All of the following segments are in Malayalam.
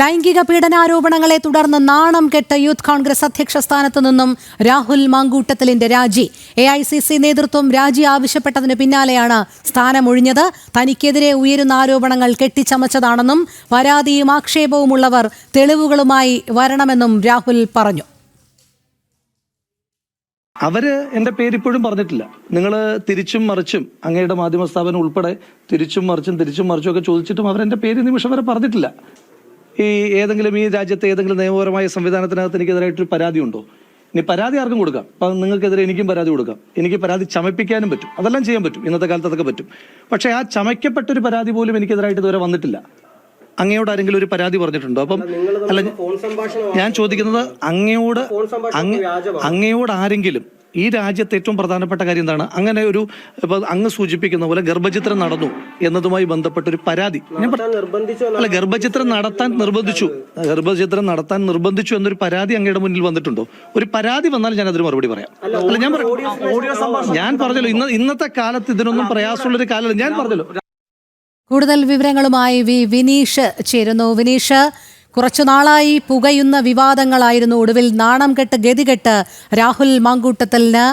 ലൈംഗിക പീഡനാരോപണങ്ങളെ തുടർന്ന് നാണം കെട്ട യൂത്ത് കോൺഗ്രസ് അധ്യക്ഷ സ്ഥാനത്തു നിന്നും രാഹുൽ മാങ്കൂട്ടത്തിലിന്റെ രാജി. എ ഐ സി സി നേതൃത്വം രാജി ആവശ്യപ്പെട്ടതിന് പിന്നാലെയാണ് സ്ഥാനമൊഴിഞ്ഞത്. തനിക്കെതിരെ ഉയരുന്ന ആരോപണങ്ങൾ കെട്ടിച്ചമച്ചതാണെന്നും പരാതിയും ആക്ഷേപവുമുള്ളവർ തെളിവുകളുമായി വരണമെന്നും രാഹുൽ പറഞ്ഞു. അവർ പേര് ഇപ്പോഴും പറഞ്ഞിട്ടില്ല. നിങ്ങൾ തിരിച്ചും മറിച്ചും അങ്ങയുടെ മാധ്യമ സ്ഥാപനം ഉൾപ്പെടെ തിരിച്ചും മറിച്ചും തിരിച്ചും മറിച്ചും ഒക്കെ ചോദിച്ചിട്ടും അവരെന്റെ പേര് നിമിഷം വരെ പറഞ്ഞിട്ടില്ല. ഈ ഏതെങ്കിലും ഈ രാജ്യത്തെ ഏതെങ്കിലും നിയമപരമായ സംവിധാനത്തിനകത്ത് എനിക്കെതിരായിട്ടൊരു പരാതി ഉണ്ടോ ഇനി പരാതി ആർക്കും കൊടുക്കാം. അപ്പം നിങ്ങൾക്കെതിരെ എനിക്കും പരാതി കൊടുക്കാം. എനിക്ക് പരാതി ചമപ്പിക്കാനും പറ്റും. അതെല്ലാം ചെയ്യാൻ പറ്റും. ഇന്നത്തെ കാലത്ത് അതൊക്കെ പറ്റും. പക്ഷേ ആ ചമയ്ക്കപ്പെട്ടൊരു പരാതി പോലും എനിക്കെതിരായിട്ട് ഇതുവരെ വന്നിട്ടില്ല. അങ്ങയോട് ആരെങ്കിലും ഒരു പരാതി പറഞ്ഞിട്ടുണ്ടോ? അപ്പം അല്ല ഞാൻ ചോദിക്കുന്നത് അങ്ങയോട് അങ്ങ് അങ്ങയോട് ആരെങ്കിലും ഈ രാജ്യത്തെ ഏറ്റവും പ്രധാനപ്പെട്ട കാര്യം എന്താണ്? അങ്ങനെ ഒരു ഇപ്പൊ അങ്ങ് സൂചിപ്പിക്കുന്ന പോലെ ഗർഭചിത്രം നടന്നു എന്നതുമായി ബന്ധപ്പെട്ട ഒരു പരാതി. അല്ല ഗർഭചിത്രം നടത്താൻ നിർബന്ധിച്ചു. ഗർഭചിത്രം നടത്താൻ നിർബന്ധിച്ചു എന്നൊരു പരാതി അങ്ങയുടെ മുന്നിൽ വന്നിട്ടുണ്ടോ? ഒരു പരാതി വന്നാൽ ഞാൻ അതിന് മറുപടി പറയാം. അല്ല ഞാൻ പറയാം ഞാൻ പറഞ്ഞല്ലോ ഇന്ന് ഇന്നത്തെ കാലത്ത് ഇതിനൊന്നും പ്രയാസമുള്ളൊരു കാലമല്ല ഞാൻ പറഞ്ഞല്ലോ. കൂടുതൽ വിവരങ്ങളുമായി വി വിനീഷ് ചേരുന്നു. വിനീഷ് കുറച്ചു നാളായി പുകയുന്ന വിവാദങ്ങളായിരുന്നു ഒടുവിൽ നാണം കെട്ട് ഗതികെട്ട് രാഹുൽ മാങ്കൂട്ടത്തലിന്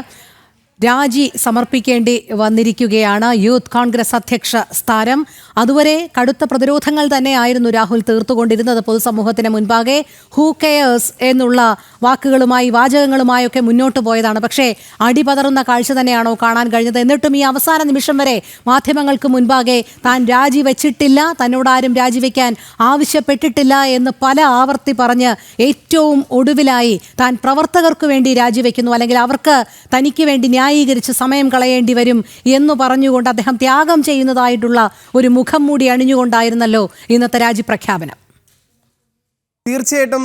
രാജി സമർപ്പിക്കേണ്ടി വന്നിരിക്കുകയാണ് യൂത്ത് കോൺഗ്രസ് അധ്യക്ഷ സ്ഥാനം. അതുവരെ കടുത്ത പ്രതിരോധങ്ങൾ തന്നെയായിരുന്നു രാഹുൽ തീർത്തുകൊണ്ടിരുന്നത്. പൊതുസമൂഹത്തിന് മുൻപാകെ ഹൂ കെയേഴ്സ് എന്നുള്ള വാക്കുകളുമായി വാചകങ്ങളുമായൊക്കെ മുന്നോട്ട് പോയതാണ്. പക്ഷേ അടിപതറുന്ന കാഴ്ച തന്നെയാണോ കാണാൻ കഴിഞ്ഞത്? എന്നിട്ടും ഈ അവസാന നിമിഷം വരെ മാധ്യമങ്ങൾക്ക് മുൻപാകെ താൻ രാജിവെച്ചിട്ടില്ല തന്നോട് ആരും രാജിവെക്കാൻ ആവശ്യപ്പെട്ടിട്ടില്ല എന്ന് പല ആവർത്തി പറഞ്ഞ് ഏറ്റവും ഒടുവിലായി താൻ പ്രവർത്തകർക്ക് വേണ്ടി രാജിവെക്കുന്നു അല്ലെങ്കിൽ അവർക്ക് തനിക്ക് വേണ്ടി ന്യായീകരിച്ച് സമയം കളയേണ്ടി വരും എന്ന് പറഞ്ഞുകൊണ്ട് അദ്ദേഹം ത്യാഗം ചെയ്യുന്നതായിട്ടുള്ള ഒരു മുഖം മൂടി അണിഞ്ഞുകൊണ്ടായിരുന്നല്ലോ ഇന്നത്തെ രാജിപ്രഖ്യാപനം തീർച്ചയായിട്ടും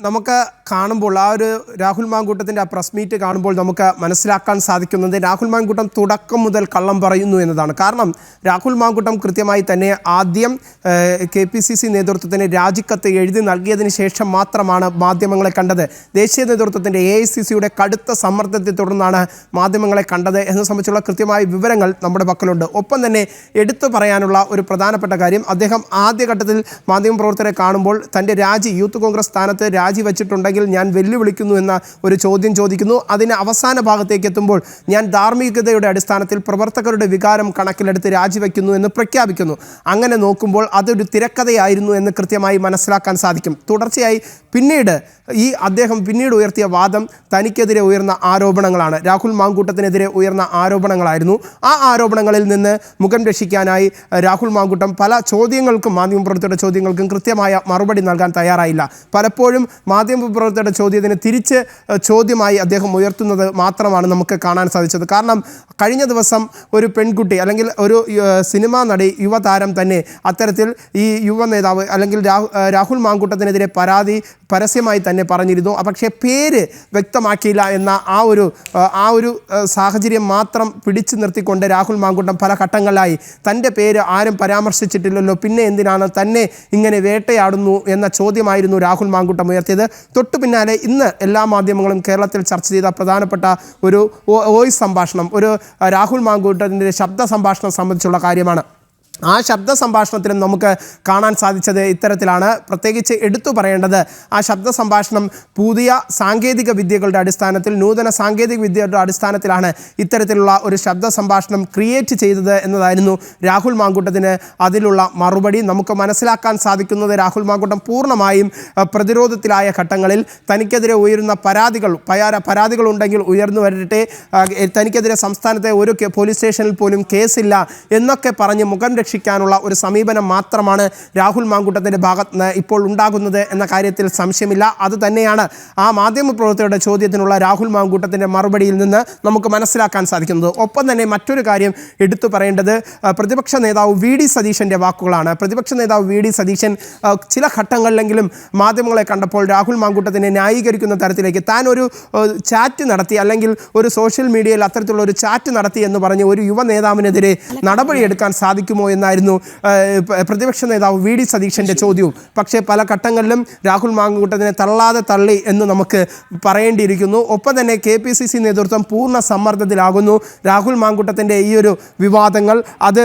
നമുക്ക് കാണുമ്പോൾ ആ ഒരു രാഹുൽ മാങ്കൂട്ടത്തിന്റെ ആ പ്രസ് മീറ്റ് കാണുമ്പോൾ നമുക്ക് മനസ്സിലാക്കാൻ സാധിക്കുന്നത് രാഹുൽ മാങ്കൂട്ടം തുടക്കം മുതൽ കള്ളം പറയുന്നു എന്നതാണ്. കാരണം രാഹുൽ മാങ്കൂട്ടം കൃത്യമായി തന്നെ ആദ്യം കെ പി സി സി നേതൃത്വത്തിന് രാജിക്കത്ത് എഴുതി നൽകിയതിന് ശേഷം മാത്രമാണ് മാധ്യമങ്ങളെ കണ്ടത്. ദേശീയ നേതൃത്വത്തിന്റെ എ ഐ സി സിയുടെ കടുത്ത സമ്മർദ്ദത്തെ തുടർന്നാണ് മാധ്യമങ്ങളെ കണ്ടത് എന്നെ സംബന്ധിച്ചുള്ള കൃത്യമായ വിവരങ്ങൾ നമ്മുടെ പക്കലുണ്ട്. ഒപ്പം തന്നെ എടുത്തു പറയാനുള്ള ഒരു പ്രധാനപ്പെട്ട കാര്യം അദ്ദേഹം ആദ്യഘട്ടത്തിൽ മാധ്യമപ്രവർത്തകരെ കാണുമ്പോൾ തന്റെ രാജി യൂത്ത് കോൺഗ്രസ് സ്ഥാനത്ത് രാജി വെച്ചിട്ടുണ്ടെങ്കിൽ ഞാൻ വെല്ലുവിളിക്കുന്നു എന്ന ഒരു ചോദ്യം ചോദിക്കുന്നു. അതിന് അവസാന ഭാഗത്തേക്ക് എത്തുമ്പോൾ ഞാൻ ധാർമ്മികതയുടെ അടിസ്ഥാനത്തിൽ പ്രവർത്തകരുടെ വികാരം കണക്കിലെടുത്ത് രാജിവെക്കുന്നു എന്ന് പ്രഖ്യാപിക്കുന്നു. അങ്ങനെ നോക്കുമ്പോൾ അതൊരു തിരക്കഥയായിരുന്നു എന്ന് കൃത്യമായി മനസ്സിലാക്കാൻ സാധിക്കും. തുടർച്ചയായി പിന്നീട് ഈ അദ്ദേഹം പിന്നീട് ഉയർത്തിയ വാദം തനിക്കെതിരെ ഉയർന്ന ആരോപണങ്ങളാണ്. രാഹുൽ മാങ്കൂട്ടത്തിനെതിരെ ഉയർന്ന ആരോപണങ്ങളായിരുന്നു. ആ ആരോപണങ്ങളിൽ നിന്ന് മുഖം രക്ഷിക്കാനായി രാഹുൽ മാങ്കൂട്ടം പല ചോദ്യങ്ങൾക്കും മാധ്യമപ്രവർത്തകരുടെ ചോദ്യങ്ങൾക്കും കൃത്യമായ മറുപടി നൽകാൻ തയ്യാറായില്ല. പലപ്പോഴും മാധ്യമപ്രവർത്തകരുടെ ചോദ്യത്തിന് തിരിച്ച് ചോദ്യമായി അദ്ദേഹം ഉയർത്തുന്നത് മാത്രമാണ് നമുക്ക് കാണാൻ സാധിച്ചത്. കാരണം കഴിഞ്ഞ ദിവസം ഒരു പെൺകുട്ടി അല്ലെങ്കിൽ ഒരു സിനിമാ നടി യുവതാരം തന്നെ അത്തരത്തിൽ ഈ യുവ നേതാവ് അല്ലെങ്കിൽ രാഹു രാഹുൽ മാങ്കൂട്ടത്തിനെതിരെ പരാതി പരസ്യമായി തന്നെ പറഞ്ഞിരുന്നു. പക്ഷേ പേര് വ്യക്തമാക്കിയില്ല എന്ന ആ ഒരു ആ ഒരു സാഹചര്യം മാത്രം പിടിച്ചു നിർത്തിക്കൊണ്ട് രാഹുൽ മാങ്കൂട്ടം പല ഘട്ടങ്ങളിലായി തന്റെ പേര് ആരും പരാമർശിച്ചിട്ടില്ലല്ലോ പിന്നെ എന്തിനാണ് തന്നെ ഇങ്ങനെ വേട്ടയാടുന്നു എന്ന ചോദ്യമായിരുന്നു രാഹുൽ മാങ്കൂട്ടം ഉയർത്തിയത് തൊട്ടു പിന്നാലെ ഇന്ന് എല്ലാ മാധ്യമങ്ങളും കേരളത്തിൽ ചർച്ച ചെയ്ത പ്രധാനപ്പെട്ട ഒരു വോയിസ് സംഭാഷണം ഒരു രാഹുൽ മാങ്കൂട്ടത്തിന്റെ ശബ്ദ സംഭാഷണം സംബന്ധിച്ചുള്ള കാര്യമാണ്. ആ ശബ്ദ സംഭാഷണത്തിലും നമുക്ക് കാണാൻ സാധിച്ചത് ഇത്തരത്തിലാണ്. പ്രത്യേകിച്ച് എടുത്തു പറയേണ്ടത് ആ ശബ്ദ സംഭാഷണം പുതിയ സാങ്കേതിക വിദ്യകളുടെ അടിസ്ഥാനത്തിൽ നൂതന സാങ്കേതിക വിദ്യയുടെ അടിസ്ഥാനത്തിലാണ് ഇത്തരത്തിലുള്ള ഒരു ശബ്ദ സംഭാഷണം ക്രിയേറ്റ് ചെയ്തത് എന്നതായിരുന്നു രാഹുൽ മാങ്കൂട്ടത്തിന് അതിലുള്ള മറുപടി. നമുക്ക് മനസ്സിലാക്കാൻ സാധിക്കുന്നത് രാഹുൽ മാങ്കൂട്ടം പൂർണമായും പ്രതിരോധത്തിലായ ഘട്ടങ്ങളിൽ തനിക്കെതിരെ ഉയരുന്ന പരാതികൾ പരാതികൾ പരാതികളുണ്ടെങ്കിൽ ഉയർന്നു വരട്ടെ. തനിക്കെതിരെ സംസ്ഥാനത്തെ ഒരു പോലീസ് സ്റ്റേഷനിൽ പോലും കേസില്ല എന്നൊക്കെ പറഞ്ഞ് മുഖം രക്ഷിക്കാനുള്ള ഒരു സമീപനം മാത്രമാണ് രാഹുൽ മാങ്കൂട്ടത്തിന്റെ ഭാഗത്ത് ഇപ്പോൾ ഉണ്ടാകുന്നത് എന്ന കാര്യത്തിൽ സംശയമില്ല. അത് തന്നെയാണ് ആ മാധ്യമപ്രവർത്തകരുടെ ചോദ്യത്തിനുള്ള രാഹുൽ മാങ്കൂട്ടത്തിന്റെ മറുപടിയിൽ നിന്ന് നമുക്ക് മനസ്സിലാക്കാൻ സാധിക്കുന്നത്. ഒപ്പം തന്നെ മറ്റൊരു കാര്യം എടുത്തു പറയേണ്ടത് പ്രതിപക്ഷ നേതാവ് വി ഡി സതീശന്റെ വാക്കുകളാണ്. പ്രതിപക്ഷ നേതാവ് വി ഡി സതീശൻ ചില ഘട്ടങ്ങളിലെങ്കിലും മാധ്യമങ്ങളെ കണ്ടപ്പോൾ രാഹുൽ മാങ്കൂട്ടത്തിനെ ന്യായീകരിക്കുന്ന തരത്തിലേക്ക് താൻ ഒരു ചാറ്റ് നടത്തി അല്ലെങ്കിൽ ഒരു സോഷ്യൽ മീഡിയയിൽ അത്തരത്തിലുള്ള ഒരു ചാറ്റ് നടത്തി എന്ന് പറഞ്ഞ് ഒരു യുവ നേതാവിനെതിരെ നടപടിയെടുക്കാൻ സാധിക്കുമോ എന്നായിരുന്നു പ്രതിപക്ഷ നേതാവ് വി ഡി സതീശന്റെ ചോദ്യവും. പക്ഷേ പല ഘട്ടങ്ങളിലും രാഹുൽ മാങ്കൂട്ടത്തിനെ തള്ളാതെ തള്ളി എന്ന് നമുക്ക് പറയേണ്ടിയിരിക്കുന്നു. ഒപ്പം തന്നെ കെ പി സി സി നേതൃത്വം പൂർണ സമ്മർദ്ദത്തിലാകുന്നു. രാഹുൽ മാങ്കൂട്ടത്തിന്റെ ഈ ഒരു വിവാദങ്ങൾ അത്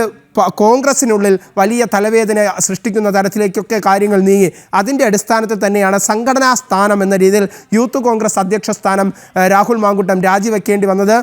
കോൺഗ്രസിനുള്ളിൽ വലിയ തലവേദന സൃഷ്ടിക്കുന്ന തരത്തിലേക്കൊക്കെ കാര്യങ്ങൾ നീങ്ങി. അതിന്റെ അടിസ്ഥാനത്തിൽ തന്നെയാണ് സംഘടനാ സ്ഥാനം എന്ന രീതിയിൽ യൂത്ത് കോൺഗ്രസ് അധ്യക്ഷ സ്ഥാനം രാഹുൽ മാങ്കുട്ടം രാജിവെക്കേണ്ടി വന്നത്.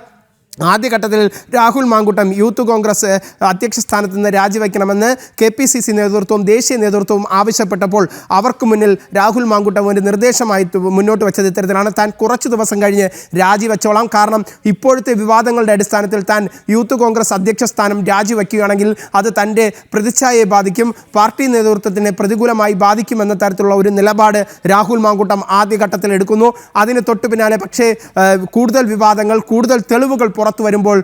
ആദ്യഘട്ടത്തിൽ രാഹുൽ മാങ്കുട്ടം യൂത്ത് കോൺഗ്രസ് അധ്യക്ഷ സ്ഥാനത്ത് നിന്ന് രാജിവെക്കണമെന്ന് കെ പി സി സി നേതൃത്വവും ദേശീയ നേതൃത്വവും ആവശ്യപ്പെട്ടപ്പോൾ അവർക്ക് മുന്നിൽ രാഹുൽ മാങ്കുട്ടം ഒരു നിർദ്ദേശമായി മുന്നോട്ട് വെച്ചത് ഇത്തരത്തിലാണ്. താൻ കുറച്ച് ദിവസം കഴിഞ്ഞ് രാജിവെച്ചോളാം. കാരണം ഇപ്പോഴത്തെ വിവാദങ്ങളുടെ അടിസ്ഥാനത്തിൽ താൻ യൂത്ത് കോൺഗ്രസ് അധ്യക്ഷ സ്ഥാനം രാജിവെക്കുകയാണെങ്കിൽ അത് തന്റെ പ്രതിച്ഛായയെ ബാധിക്കും പാർട്ടി നേതൃത്വത്തിനെ പ്രതികൂലമായി ബാധിക്കുമെന്ന തരത്തിലുള്ള ഒരു നിലപാട് രാഹുൽ മാങ്കുട്ടം ആദ്യഘട്ടത്തിൽ എടുക്കുന്നു അതിന് തൊട്ടു പിന്നാലെ പക്ഷേ കൂടുതൽ വിവാദങ്ങൾ കൂടുതൽ തെളിവുകൾ പുറത്തു വരുമ്പോൾ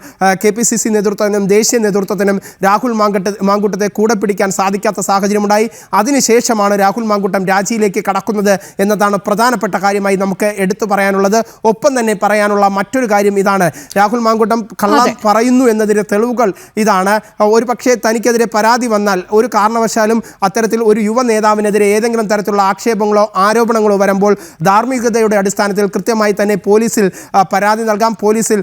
കെ പി സി സി നേതൃത്വത്തിനും ദേശീയ നേതൃത്വത്തിനും രാഹുൽ മാങ്കട്ട് മാങ്കൂട്ടത്തെ കൂടെ പിടിക്കാൻ സാധിക്കാത്ത സാഹചര്യമുണ്ടായി. അതിനുശേഷമാണ് രാഹുൽ മാങ്കൂട്ടം രാജിയിലേക്ക് കടക്കുന്നത് എന്നതാണ് പ്രധാനപ്പെട്ട കാര്യമായി നമുക്ക് എടുത്തു പറയാനുള്ളത്. ഒപ്പം തന്നെ പറയാനുള്ള മറ്റൊരു കാര്യം ഇതാണ്. രാഹുൽ മാങ്കൂട്ടം കള്ളം പറയുന്നു എന്നതിന്റെ തെളിവുകൾ ഇതാണ്. ഒരു പക്ഷേ തനിക്കെതിരെ പരാതി വന്നാൽ ഒരു കാരണവശാലും അത്തരത്തിൽ ഒരു യുവ നേതാവിനെതിരെ ഏതെങ്കിലും തരത്തിലുള്ള ആക്ഷേപങ്ങളോ ആരോപണങ്ങളോ വരുമ്പോൾ ധാർമ്മികതയുടെ അടിസ്ഥാനത്തിൽ കൃത്യമായി തന്നെ പോലീസിൽ പരാതി നൽകാം. പോലീസിൽ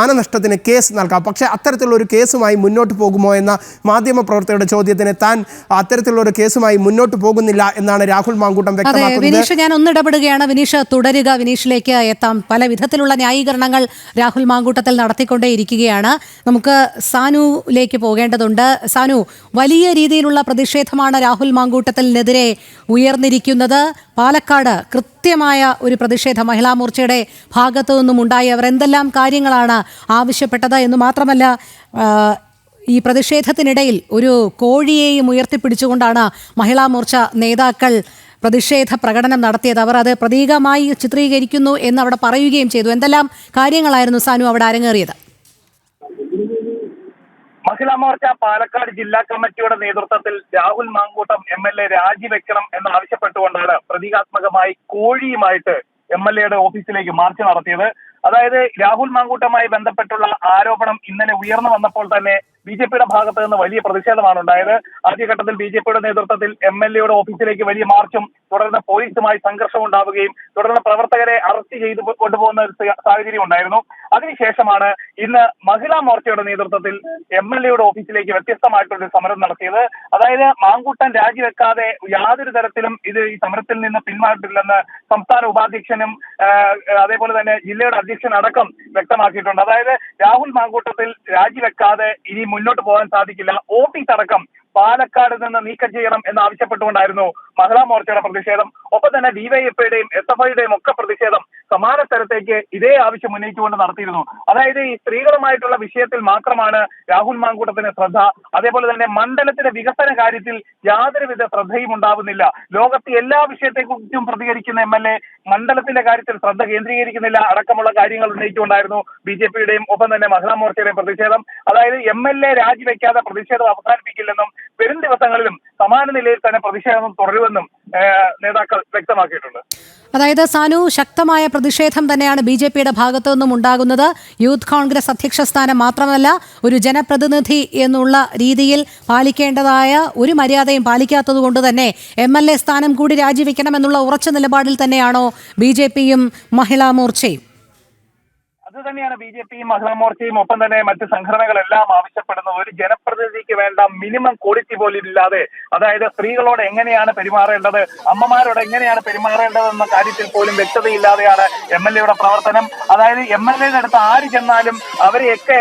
മാനനഷ്ടത്തിന് കേസ് നൽകാം. പക്ഷേ അത്തരത്തിലുള്ള ഒരു കേസുമായി മുന്നോട്ട് പോകുമോ എന്ന മാധ്യമപ്രവർത്തകരുടെ ചോദ്യത്തിന് താൻ അത്തരത്തിലുള്ള ഒരു കേസുമായി മുന്നോട്ട് പോകുന്നില്ല എന്നാണ് രാഹുൽ മാങ്കൂട്ടം വ്യക്തമാക്കുന്നത്. വിനീഷ് ഞാൻ ഒന്നിടപെടുകയാണ് വിനീഷ് തുടരുക. വിനീഷിലേക്ക് എത്താം. പല വിധത്തിലുള്ള ന്യായീകരണങ്ങൾ രാഹുൽ മാങ്കൂട്ടത്തിൽ നടത്തിക്കൊണ്ടേയിരിക്കുകയാണ്. നമുക്ക് സാനുവിലേക്ക് പോകേണ്ടതുണ്ട്. സാനു വലിയ രീതിയിലുള്ള പ്രതിഷേധമാണ് രാഹുൽ മാങ്കൂട്ടത്തിനെതിരെ ഉയർന്നിരിക്കുന്നത്. പാലക്കാട് കൃത്യമായ ഒരു പ്രതിഷേധം മഹിളാ മോർച്ചയുടെ ഭാഗത്തു നിന്നും ഉണ്ടായി അവർ എന്തെല്ലാം കാര്യങ്ങളാണ് ആവശ്യപ്പെട്ടത് എന്ന് മാത്രമല്ല ഈ പ്രതിഷേധത്തിനിടയിൽ ഒരു കോഴിയെയും ഉയർത്തിപ്പിടിച്ചുകൊണ്ടാണ് മഹിളാ മോർച്ച നേതാക്കൾ പ്രതിഷേധ പ്രകടനം നടത്തിയത്. അവർ അത് പ്രതീകമായി ചിത്രീകരിക്കുന്നു എന്ന് അവിടെ പറയുകയും ചെയ്തു. എന്തെല്ലാം കാര്യങ്ങളായിരുന്നു സാനു അവിടെ അരങ്ങേറിയത്? മഹിളാ മോർച്ച പാലക്കാട് ജില്ലാ കമ്മിറ്റിയുടെ നേതൃത്വത്തിൽ Rahul Mankoottam M L A രാജിവെക്കണം എന്നാവശ്യപ്പെട്ടുകൊണ്ടാണ് പ്രതീകാത്മകമായി കോഴിയുമായിട്ട് എം എൽ എയുടെ ഓഫീസിലേക്ക് മാർച്ച് നടത്തിയത്. അതായത് രാഹുൽ മാങ്കൂട്ടമായി ബന്ധപ്പെട്ടുള്ള ആരോപണം ഇന്നലെ ഉയർന്നു വന്നപ്പോൾ തന്നെ ബി ജെ പിയുടെ ഭാഗത്ത് നിന്ന് വലിയ പ്രതിഷേധമാണ് ഉണ്ടായത്. ആദ്യഘട്ടത്തിൽ ബി ജെ പിയുടെ നേതൃത്വത്തിൽ എം എൽ എയുടെ ഓഫീസിലേക്ക് വലിയ മാർച്ചും തുടർന്ന് പോലീസുമായി സംഘർഷം ഉണ്ടാവുകയും തുടർന്ന് പ്രവർത്തകരെ അറസ്റ്റ് ചെയ്ത് കൊണ്ടുപോകുന്ന ഒരു സാഹചര്യം ഉണ്ടായിരുന്നു. അതിനുശേഷമാണ് ഇന്ന് മഹിളാ മോർച്ചയുടെ നേതൃത്വത്തിൽ എം എൽ എയുടെ ഓഫീസിലേക്ക് വ്യത്യസ്തമായിട്ടുള്ള സമരം നടത്തിയത്. അതായത് മാങ്കൂട്ടൻ രാജിവെക്കാതെ യാതൊരു തരത്തിലും ഇത് ഈ സമരത്തിൽ നിന്ന് പിന്മാറിട്ടില്ലെന്ന് സംസ്ഥാന ഉപാധ്യക്ഷനും അതേപോലെ തന്നെ ജില്ലയുടെ അധ്യക്ഷൻ അടക്കം വ്യക്തമാക്കിയിട്ടുണ്ട്. അതായത് രാഹുൽ മാങ്കൂട്ടത്തിൽ രാജിവെക്കാതെ ഇനി മുന്നോട്ട് പോകാൻ സാധിക്കില്ല. ഓഫീസ് അടക്കം പാലക്കാട് നിന്ന് നീക്കം ചെയ്യണം എന്ന് ആവശ്യപ്പെട്ടുകൊണ്ടായിരുന്നു മഹിളാ മോർച്ചയുടെ പ്രതിഷേധം. ഒപ്പം തന്നെ ഡിവൈഎഫ്ഐയുടെയും എസ് എഫ് ഐയുടെയും ഒക്കെ പ്രതിഷേധം സമാന സ്ഥലത്തേക്ക് ഇതേ ആവശ്യം ഉന്നയിച്ചുകൊണ്ട് നടത്തിയിരുന്നു. അതായത് ഈ സ്ത്രീകളുമായിട്ടുള്ള വിഷയത്തിൽ മാത്രമാണ് രാഹുൽ മാങ്കൂട്ടത്തിന് ശ്രദ്ധ. അതേപോലെ തന്നെ മണ്ഡലത്തിന്റെ വികസന കാര്യത്തിൽ യാതൊരുവിധ ശ്രദ്ധയും ഉണ്ടാവുന്നില്ല. ലോകത്തെ എല്ലാ വിഷയത്തെക്കുറിച്ചും പ്രതികരിക്കുന്ന എം എൽ എ മണ്ഡലത്തിന്റെ കാര്യത്തിൽ ശ്രദ്ധ കേന്ദ്രീകരിക്കുന്നില്ല. അടക്കമുള്ള കാര്യങ്ങൾ ഉന്നയിച്ചുകൊണ്ടായിരുന്നു ബി ജെ പിയുടെയും ഒപ്പം തന്നെ മഹിളാ മോർച്ചയുടെയും പ്രതിഷേധം. അതായത് എം എൽ എ രാജിവെക്കാതെ പ്രതിഷേധം അവസാനിപ്പിക്കില്ലെന്നും വരും ദിവസങ്ങളിലും സമാന നിലയിൽ തന്നെ പ്രതിഷേധം തുടരുമെന്നും നേതാക്കൾ വ്യക്തമാക്കിയിട്ടുണ്ട്. അതായത് സാനു ശക്തമായ പ്രതിഷേധം തന്നെയാണ് ബി ജെ പിയുടെ ഭാഗത്തു നിന്നും ഉണ്ടാകുന്നത്. യൂത്ത് കോൺഗ്രസ് അധ്യക്ഷ സ്ഥാനം മാത്രമല്ല ഒരു ജനപ്രതിനിധി എന്നുള്ള രീതിയിൽ പാലിക്കേണ്ടതായ ഒരു മര്യാദയും പാലിക്കാത്തത് കൊണ്ട് തന്നെ എം എൽ എ സ്ഥാനം കൂടി രാജിവെക്കണമെന്നുള്ള ഉറച്ച നിലപാടിൽ തന്നെയാണോ ബി ജെ പിയും മഹിളാ മോർച്ചയും? അത് തന്നെയാണ് ബി ജെ പിയും മഹിളാ മോർച്ചയും ഒപ്പം തന്നെ മറ്റ് സംഘടനകളെല്ലാം ആവശ്യപ്പെടുന്നത്. ഒരു ജനപ്രതിനിധിക്ക് വേണ്ട മിനിമം ക്വാളിറ്റി പോലും ഇല്ലാതെ അതായത് സ്ത്രീകളോട് എങ്ങനെയാണ് പെരുമാറേണ്ടത് അമ്മമാരോട് എങ്ങനെയാണ് പെരുമാറേണ്ടത് എന്ന കാര്യത്തിൽ പോലും വ്യക്തതയില്ലാതെയാണ് എം എൽ എയുടെ പ്രവർത്തനം. അതായത് എം എൽ എയുടെ അടുത്ത് ആര് ചെന്നാലും അവരെയൊക്കെ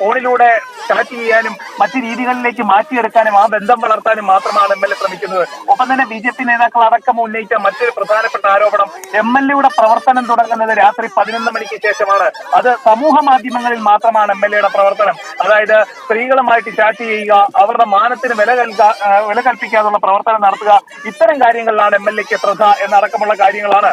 ഫോണിലൂടെ ചാറ്റ് ചെയ്യാനും മറ്റു രീതികളിലേക്ക് മാറ്റിയെടുക്കാനും ആ ബന്ധം വളർത്താനും മാത്രമാണ് എം എൽ എ ശ്രമിക്കുന്നത്. ഒപ്പം തന്നെ ബി ജെ പി നേതാക്കൾ അടക്കം ഉന്നയിച്ച മറ്റൊരു പ്രധാനപ്പെട്ട ആരോപണം എം എൽ എയുടെ പ്രവർത്തനം തുടങ്ങുന്നത് രാത്രി പതിനൊന്ന് മണിക്ക് ശേഷമാണ്. അത് സമൂഹ മാധ്യമങ്ങളിൽ മാത്രമാണ് എം എൽ എയുടെ പ്രവർത്തനം. അതായത് സ്ത്രീകളുമായിട്ട് ചാറ്റ് ചെയ്യുക അവരുടെ മാനത്തിന് വില കൽക്കാ വില കൽപ്പിക്കാതുള്ള പ്രവർത്തനം നടത്തുക ഇത്തരം കാര്യങ്ങളിലാണ് എം എൽ എക്ക് ശ്രദ്ധ എന്നടക്കമുള്ള കാര്യങ്ങളാണ്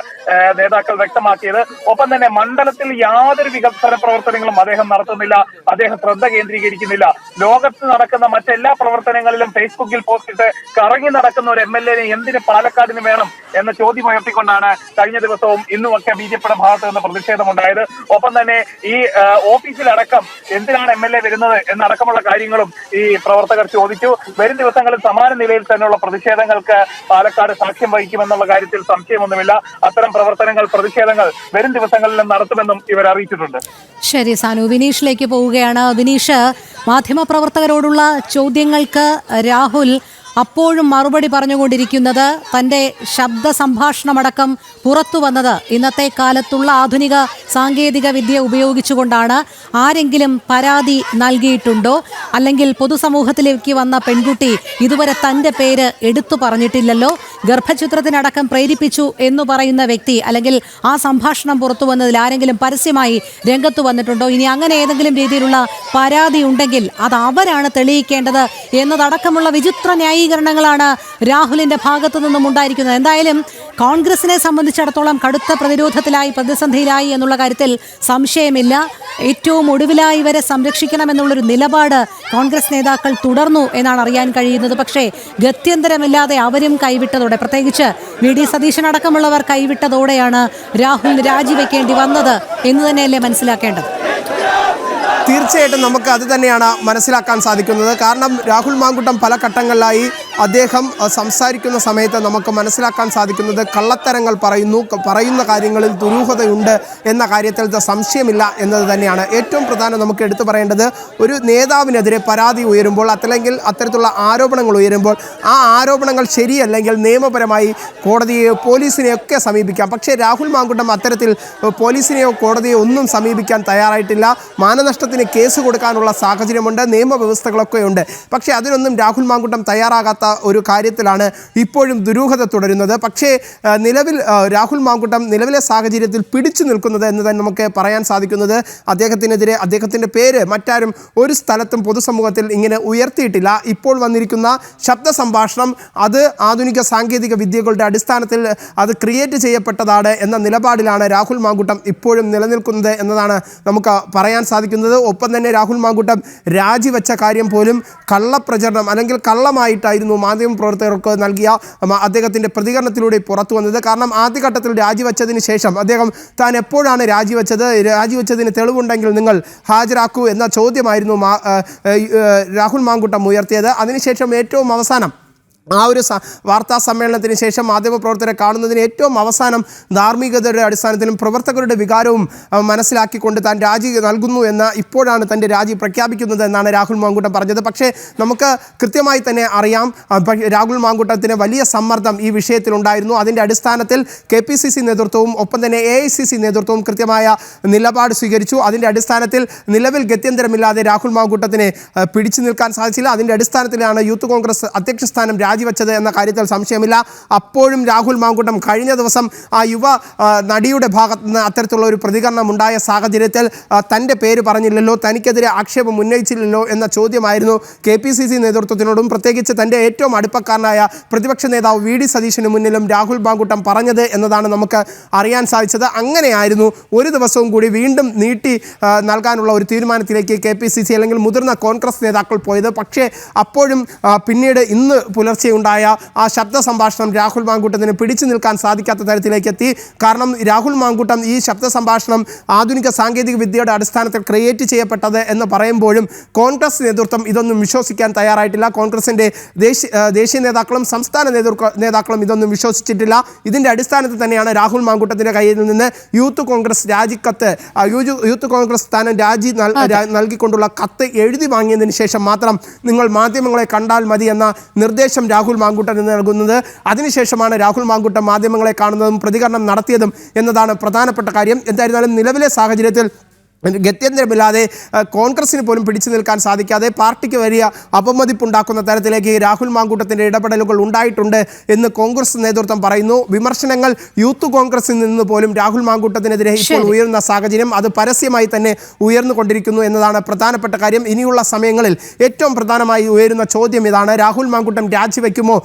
നേതാക്കൾ വ്യക്തമാക്കിയത്. ഒപ്പം തന്നെ മണ്ഡലത്തിൽ യാതൊരു വികസന പ്രവർത്തനങ്ങളും അദ്ദേഹം നടത്തുന്നില്ല. അദ്ദേഹം ശ്രദ്ധ കേന്ദ്രീകരിക്കുന്നത് സാധിക്കുന്നില്ല ലോകത്ത് നടക്കുന്ന മറ്റെല്ലാ പ്രവർത്തനങ്ങളിലും ഫേസ്ബുക്കിൽ പോസ്റ്റിട്ട് കറങ്ങി നടക്കുന്ന ഒരു എം എൽ എനെ എന്തിന് പാലക്കാടിന് വേണം എന്ന ചോദ്യം ഉയർത്തിക്കൊണ്ടാണ് കഴിഞ്ഞ ദിവസവും ഇന്നുമൊക്കെ ബി ജെ പിയുടെ ഭാഗത്ത് നിന്ന് പ്രതിഷേധമുണ്ടായത്. ഒപ്പം തന്നെ ഈ ഓഫീസിലടക്കം എന്തിനാണ് എം എൽ എ വരുന്നത് എന്നടക്കമുള്ള കാര്യങ്ങളും ഈ പ്രവർത്തകർ ചോദിച്ചു. വരും ദിവസങ്ങളിൽ സമാന നിലയിൽ തന്നെയുള്ള പ്രതിഷേധങ്ങൾക്ക് പാലക്കാട് സാക്ഷ്യം വഹിക്കുമെന്നുള്ള കാര്യത്തിൽ സംശയമൊന്നുമില്ല. അത്തരം പ്രവർത്തനങ്ങൾ പ്രതിഷേധങ്ങൾ വരും ദിവസങ്ങളിലും നടത്തുമെന്നും ഇവർ അറിയിച്ചിട്ടുണ്ട്. ശരി സാനു. വിനീഷിലേക്ക് പോവുകയാണ്. വിനീഷ് മാധ്യമപ്രവർത്തകരോടുള്ള ചോദ്യങ്ങൾക്ക് രാഹുൽ അപ്പോഴും മറുപടി പറഞ്ഞുകൊണ്ടിരിക്കുന്നത് തന്റെ ശബ്ദ സംഭാഷണമടക്കം പുറത്തു വന്നത് ഇന്നത്തെ കാലത്തുള്ള ആധുനിക സാങ്കേതിക വിദ്യ ഉപയോഗിച്ചുകൊണ്ടാണ് ആരെങ്കിലും പരാതി നൽകിയിട്ടുണ്ടോ? അല്ലെങ്കിൽ പൊതുസമൂഹത്തിലേക്ക് വന്ന പെൺകുട്ടി ഇതുവരെ തന്റെ പേര് എടുത്തു പറഞ്ഞിട്ടില്ലല്ലോ? ഗർഭചിത്രത്തിനടക്കം പ്രേരിപ്പിച്ചു എന്ന് പറയുന്ന വ്യക്തി അല്ലെങ്കിൽ ആ സംഭാഷണം പുറത്തു വന്നതിൽ ആരെങ്കിലും പരസ്യമായി രംഗത്ത് വന്നിട്ടുണ്ടോ? ഇനി അങ്ങനെ ഏതെങ്കിലും രീതിയിലുള്ള പരാതി ഉണ്ടെങ്കിൽ അത് അവരാണ് തെളിയിക്കേണ്ടത് എന്നതടക്കമുള്ള വിചിത്ര ന്യായീകരണങ്ങളാണ് രാഹുലിന്റെ ഭാഗത്തു നിന്നും ഉണ്ടായിരിക്കുന്നത്. എന്തായാലും കോൺഗ്രസിനെ സംബന്ധിച്ചിടത്തോളം കടുത്ത പ്രതിരോധത്തിലായി പ്രതിസന്ധിയിലായി എന്നുള്ള കാര്യത്തിൽ സംശയമില്ല. ഏറ്റവും ഒടുവിലായി ഇവരെ സംരക്ഷിക്കണമെന്നുള്ളൊരു നിലപാട് കോൺഗ്രസ് നേതാക്കൾ തുടർന്നു എന്നാണ് അറിയാൻ കഴിയുന്നത്. പക്ഷേ ഗത്യന്തരമില്ലാതെ അവരും കൈവിട്ടതോടെ പ്രത്യേകിച്ച് വി. ഡി. സതീശൻ അടക്കമുള്ളവർ കൈവിട്ടതോടെയാണ് രാഹുൽ രാജിവെക്കേണ്ടി വന്നത് എന്ന് തന്നെയല്ലേ മനസ്സിലാക്കേണ്ടത്? തീർച്ചയായിട്ടും നമുക്ക് അത് തന്നെയാണ് മനസ്സിലാക്കാൻ സാധിക്കുന്നത്. കാരണം രാഹുൽ മാങ്കുട്ടം പല ഘട്ടങ്ങളിലായി അദ്ദേഹം സംസാരിക്കുന്ന സമയത്ത് നമുക്ക് മനസ്സിലാക്കാൻ സാധിക്കുന്നത് കള്ളത്തരങ്ങൾ പറയുന്നു പറയുന്ന കാര്യങ്ങളിൽ ദുരൂഹതയുണ്ട് എന്ന കാര്യത്തിൽ സംശയമില്ല എന്നത് തന്നെയാണ്. ഏറ്റവും പ്രധാനം നമുക്ക് എടുത്തു പറയേണ്ടത് ഒരു നേതാവിനെതിരെ പരാതി ഉയരുമ്പോൾ അല്ലെങ്കിൽ അത്തരത്തിലുള്ള ആരോപണങ്ങൾ ഉയരുമ്പോൾ ആ ആരോപണങ്ങൾ ശരിയല്ലെങ്കിൽ നിയമപരമായി കോടതിയെയോ പോലീസിനെയോ ഒക്കെ സമീപിക്കാം. പക്ഷേ രാഹുൽ മാങ്കുട്ടം അത്തരത്തിൽ പോലീസിനെയോ കോടതിയോ ഒന്നും സമീപിക്കാൻ തയ്യാറായിട്ടില്ല. മാനനഷ്ടത്തിന് കേസ് കൊടുക്കാനുള്ള സാഹചര്യമുണ്ട് നിയമവ്യവസ്ഥകളൊക്കെ ഉണ്ട്. പക്ഷേ അതിനൊന്നും രാഹുൽ മാങ്കുണ്ടം തയ്യാറാകാത്ത ഒരു കാര്യത്തിലാണ് ഇപ്പോഴും ദുരൂഹത തുടരുന്നത്. പക്ഷേ നിലവിൽ രാഹുൽ മാങ്കുട്ടം നിലവിലെ സാഹചര്യത്തിൽ പിടിച്ചു നിൽക്കുന്നത് എന്ന് തന്നെ നമുക്ക് പറയാൻ സാധിക്കുന്നത്. അദ്ദേഹത്തിനെതിരെ അദ്ദേഹത്തിന്റെ പേര് മറ്റാരും ഒരു സ്ഥലത്തും പൊതുസമൂഹത്തിൽ ഇങ്ങനെ ഉയർത്തിയിട്ടില്ല. ഇപ്പോൾ വന്നിരിക്കുന്ന ശബ്ദ സംഭാഷണം അത് ആധുനിക സാങ്കേതിക വിദ്യകളുടെ അടിസ്ഥാനത്തിൽ അത് ക്രിയേറ്റ് ചെയ്യപ്പെട്ടതാണ് എന്ന നിലപാടിലാണ് രാഹുൽ മാങ്കുട്ടം ഇപ്പോഴും നിലനിൽക്കുന്നത് എന്നതാണ് നമുക്ക് പറയാൻ സാധിക്കുന്നത്. ഒപ്പം തന്നെ രാഹുൽ മാങ്കുട്ടം രാജിവെച്ച കാര്യം പോലും കള്ളപ്രചരണം അല്ലെങ്കിൽ കള്ളമായിട്ടായിരുന്നു മാധ്യമപ്രവർത്തകർക്ക് നൽകിയ അദ്ദേഹത്തിന്റെ പ്രതികരണത്തിലൂടെ പുറത്തു വന്നത്. കാരണം ആദ്യഘട്ടത്തിൽ രാജിവെച്ചതിന് ശേഷം അദ്ദേഹം താൻ എപ്പോഴാണ് രാജിവെച്ചത്? രാജിവെച്ചതിന് തെളിവുണ്ടെങ്കിൽ നിങ്ങൾ ഹാജരാക്കൂ എന്ന ചോദ്യമായിരുന്നു രാഹുൽ മാങ്കുട്ടം ഉയർത്തിയത്. അതിനുശേഷം ഏറ്റവും അവസാനം ആ ഒരു വാർത്താ സമ്മേളനത്തിന് ശേഷം മാധ്യമപ്രവർത്തകരെ കാണുന്നതിന് ഏറ്റവും അവസാനം ധാർമ്മികതയുടെ അടിസ്ഥാനത്തിലും പ്രവർത്തകരുടെ വികാരവും മനസ്സിലാക്കിക്കൊണ്ട് താൻ രാജി നൽകുന്നു എന്ന് ഇപ്പോഴാണ് തന്റെ രാജി പ്രഖ്യാപിക്കുന്നത് എന്നാണ് രാഹുൽ മാങ്കൂട്ടം പറഞ്ഞത്. പക്ഷേ നമുക്ക് കൃത്യമായി തന്നെ അറിയാം രാഹുൽ മാങ്കൂട്ടത്തിന് വലിയ സമ്മർദ്ദം ഈ വിഷയത്തിലുണ്ടായിരുന്നു. അതിന്റെ അടിസ്ഥാനത്തിൽ കെ പി സി സി നേതൃത്വവും ഒപ്പം തന്നെ എ ഐ സി സി നേതൃത്വവും കൃത്യമായ നിലപാട് സ്വീകരിച്ചു. അതിന്റെ അടിസ്ഥാനത്തിൽ നിലവിൽ ഗത്യന്തരമില്ലാതെ രാഹുൽ മാങ്കൂട്ടത്തിനെ പിടിച്ചു നിൽക്കാൻ സാധിച്ചില്ല. അതിന്റെ അടിസ്ഥാനത്തിലാണ് യൂത്ത് കോൺഗ്രസ് അധ്യക്ഷ സ്ഥാനം രാജിവെച്ചത് എന്ന കാര്യത്തിൽ സംശയമില്ല. അപ്പോഴും രാഹുൽ മാങ്കുട്ടം കഴിഞ്ഞ ദിവസം ആ യുവ നടിയുടെ ഭാഗത്ത് നിന്ന് അത്തരത്തിലുള്ള ഒരു പ്രതികരണം ഉണ്ടായ സാഹചര്യത്തിൽ തന്റെ പേര് പറഞ്ഞില്ലല്ലോ തനിക്കെതിരെ ആക്ഷേപം ഉന്നയിച്ചില്ലല്ലോ എന്ന ചോദ്യമായിരുന്നു കെ പി സി സി നേതൃത്വത്തിനോടും. പ്രത്യേകിച്ച് തന്റെ ഏറ്റവും അടുപ്പക്കാരനായ പ്രതിപക്ഷ നേതാവ് വി ഡി സതീശന് മുന്നിലും രാഹുൽ മാങ്കുട്ടം പറഞ്ഞത് എന്നതാണ് നമുക്ക് അറിയാൻ സാധിച്ചത്. അങ്ങനെയായിരുന്നു ഒരു ദിവസവും കൂടി വീണ്ടും നീട്ടി നൽകാനുള്ള ഒരു തീരുമാനത്തിലേക്ക് കെ പി സി സി അല്ലെങ്കിൽ മുതിർന്ന കോൺഗ്രസ് നേതാക്കൾ പോയത്. പക്ഷേ അപ്പോഴും പിന്നീട് ഇന്ന് പുലർച്ചെ ഉണ്ടായ ആ ശബ്ദ സംഭാഷണം രാഹുൽ മാങ്കൂട്ടത്തിന് പിടിച്ചു നിൽക്കാൻ സാധിക്കാത്ത തരത്തിലേക്ക് എത്തി. കാരണം രാഹുൽ മാങ്കൂട്ടം ഈ ശബ്ദ സംഭാഷണം ആധുനിക സാങ്കേതിക വിദ്യയുടെ അടിസ്ഥാനത്തിൽ ക്രിയേറ്റ് ചെയ്യപ്പെട്ടത് എന്ന് പറയുമ്പോഴും കോൺഗ്രസ് നേതൃത്വം ഇതൊന്നും വിശ്വസിക്കാൻ തയ്യാറായിട്ടില്ല. കോൺഗ്രസിന്റെ ദേശീയ ദേശീയ നേതാക്കളും സംസ്ഥാന നേതൃത്വ നേതാക്കളും ഇതൊന്നും വിശ്വസിച്ചിട്ടില്ല. ഇതിന്റെ അടിസ്ഥാനത്തിൽ തന്നെയാണ് രാഹുൽ മാങ്കൂട്ടത്തിന്റെ കയ്യിൽ നിന്ന് യൂത്ത് കോൺഗ്രസ് രാജിക്കത്ത് യൂത്ത് കോൺഗ്രസ് സ്ഥാനം രാജി നൽ- നൽകിക്കൊണ്ടുള്ള കത്ത് എഴുതി വാങ്ങിയതിന് ശേഷം മാത്രം നിങ്ങൾ മാധ്യമങ്ങളെ കണ്ടാൽ മതി എന്ന നിർദ്ദേശം രാഹുൽ മാങ്കുട്ടൻ എന്ന് നൽകുന്നത്. അതിനുശേഷമാണ് രാഹുൽ മാങ്കുട്ടൻ മാധ്യമങ്ങളെ കാണുന്നതും പ്രതികരണം നടത്തിയതും എന്നതാണ് പ്രധാനപ്പെട്ട കാര്യം. എന്തായിരുന്നാലും നിലവിലെ സാഹചര്യത്തിൽ ഗത്യന്തരമില്ലാതെ കോൺഗ്രസിന് പോലും പിടിച്ചു നിൽക്കാൻ സാധിക്കാതെ പാർട്ടിക്ക് വലിയ അപമതിപ്പുണ്ടാക്കുന്ന തരത്തിലേക്ക് രാഹുൽ മാങ്കൂട്ടത്തിന്റെ ഇടപെടലുകൾ ഉണ്ടായിട്ടുണ്ട് എന്ന് കോൺഗ്രസ് നേതൃത്വം പറയുന്നു. വിമർശനങ്ങൾ യൂത്ത് കോൺഗ്രസിൽ നിന്ന് പോലും രാഹുൽ മാങ്കൂട്ടത്തിനെതിരെ ഇപ്പോൾ ഉയർന്ന ഉയരുന്ന സാഹചര്യം അത് പരസ്യമായി തന്നെ ഉയർന്നുകൊണ്ടിരിക്കുന്നു എന്നതാണ് പ്രധാനപ്പെട്ട കാര്യം. ഇനിയുള്ള സമയങ്ങളിൽ ഏറ്റവും പ്രധാനമായി ഉയരുന്ന ചോദ്യം ഇതാണ്. രാഹുൽ മാങ്കൂട്ടം രാജിവെക്കുമോ?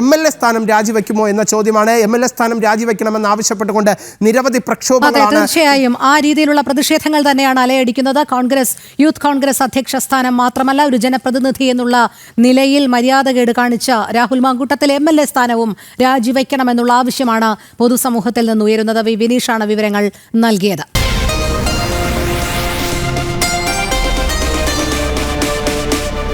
എം എൽ എ സ്ഥാനം രാജിവെക്കുമോ എന്ന ചോദ്യമാണ്. എം എൽ എ സ്ഥാനം രാജിവെക്കണമെന്ന് ആവശ്യപ്പെട്ടുകൊണ്ട് നിരവധി പ്രക്ഷോഭങ്ങളാണ് തീർച്ചയായും. ആ രീതിയിലുള്ള പ്രതിഷേധങ്ങൾ തന്നെ തന്നെയാണ് അലയടിക്കുന്നത്. കോൺഗ്രസ് യൂത്ത് കോൺഗ്രസ് അധ്യക്ഷ സ്ഥാനം മാത്രമല്ല ഒരു ജനപ്രതിനിധി എന്നുള്ള നിലയിൽ മര്യാദകേട് കാണിച്ച Rahul Mamkootathil M L A സ്ഥാനവും രാജിവെക്കണമെന്നുള്ള ആവശ്യമാണ് പൊതുസമൂഹത്തിൽ നിന്ന് ഉയരുന്നത്. വി വിനീഷാണ് വിവരങ്ങൾ നൽകിയത്.